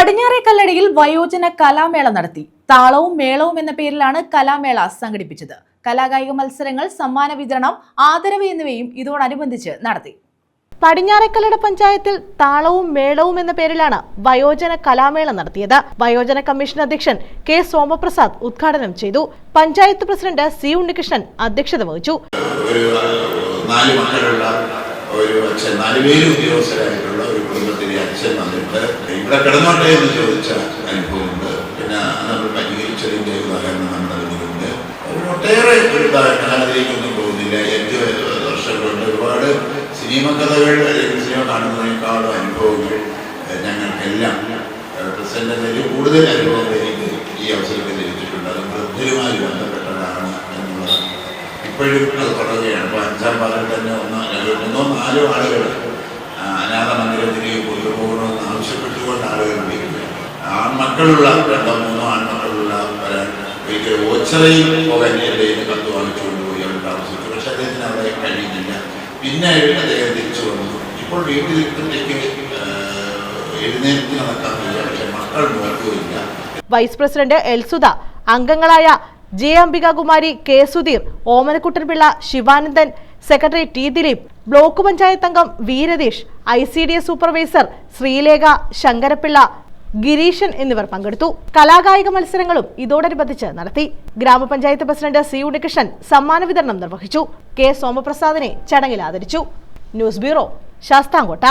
പടിഞ്ഞാറെ കല്ലടിയിൽ വയോജന കലാമേള നടത്തി. താളവും മേളവും എന്ന പേരിലാണ് കലാമേള സംഘടിപ്പിച്ചത്. കലാകായിക മത്സരങ്ങൾ സമ്മാന വിതരണം ആദരവ് എന്നിവയും ഇതോടനുബന്ധിച്ച് നടത്തി. പടിഞ്ഞാറേക്കല്ലട പഞ്ചായത്തിൽ താളവും മേളവും എന്ന പേരിലാണ് വയോജന കലാമേള നടത്തിയത്. വയോജന കമ്മീഷൻ അധ്യക്ഷൻ കെ സോമപ്രസാദ് ഉദ്ഘാടനം ചെയ്തു. പഞ്ചായത്ത് പ്രസിഡന്റ് സി ഉണ്ണികൃഷ്ണൻ അധ്യക്ഷത വഹിച്ചു. നാല് അച്ഛൻ നാല് ഉദ്യോഗസ്ഥരായിട്ടുള്ള ഒരു കുടുംബത്തിലെ അച്ഛൻ വന്നിട്ട് ഇവിടെ കിടന്നോട്ടെ എന്ന് ചോദിച്ച അനുഭവമുണ്ട്. പിന്നെ നമ്മൾ പരിഹരിച്ചതിന്റെ ഉദാഹരണം നമ്മുടെ അറിഞ്ഞിട്ടുണ്ട് ഒട്ടേറെ ഒരു ഉദാഹരണം അതിലേക്കൊന്നും പോകുന്നില്ല. ഏറ്റവും വർഷം കൊണ്ട് ഒരുപാട് സിനിമ കഥകൾ അല്ലെങ്കിൽ സിനിമ കാണുന്നതിനേക്കാളും അനുഭവങ്ങൾ ഞങ്ങൾക്കെല്ലാം പ്രസിഡന്റ് കൂടുതൽ അനുഭവങ്ങൾ എനിക്ക് ഈ അവസരത്തിൽ ലഭിച്ചിട്ടുണ്ട്. അത് വൃദ്ധരുമായി ബന്ധപ്പെട്ടതാണ് എന്നുള്ളതാണ് ഇപ്പോഴും അത് തുടരുകയാണ്. ഇപ്പോൾ അഞ്ചാം പാലിൽ തന്നെ ഒന്ന് ഒന്നോ നാലോ ആളുകൾ അനാഥ മന്ദിരത്തിലേക്ക് കൊണ്ടുപോകണമെന്ന് ആവശ്യപ്പെട്ടുകൊണ്ട് ആളുകൾ ആൺമക്കളുള്ള രണ്ടോ മൂന്നോ ആൺമക്കളുള്ള വലിയ ഓച്ചറയിൽ പോകാൻ കത്ത് വാങ്ങിച്ചു കൊണ്ടുപോയി അവിടെ താമസിച്ചു. പക്ഷെ അദ്ദേഹത്തിന് അവിടെ കഴിയുന്നില്ല. പിന്നെ അദ്ദേഹം തിരിച്ചു വന്നു. ഇപ്പോൾ വീട്ടിലേക്ക് എഴുന്നേറ്റ് നടക്കാൻ വയ്യ പക്ഷെ മക്കൾ നോക്കുകയില്ല. വൈസ് പ്രസിഡന്റ് എൽസുദ അംഗങ്ങളായ J Ambikakumari K Sudheer Omanakuttanpillai Sivanandan secretary T Dileep block panchayat അംഗം Veeratheesh I C D S supervisor Sreelekha Sankarapillai Gireesan എന്നിവർ പങ്കെടുത്തു. കലാകായിക മത്സരങ്ങളും ഇതോടനുബന്ധിച്ച് നടത്തി. ഗ്രാമപഞ്ചായത്ത് പ്രസിഡന്റ് സി ഉണ്ണികൃഷ്ണൻ സമ്മാന വിതരണം നിർവഹിച്ചു. കെ. സോമപ്രസാദിനെ ചടങ്ങിൽ ആദരിച്ചു. News bureau Sasthamkotta.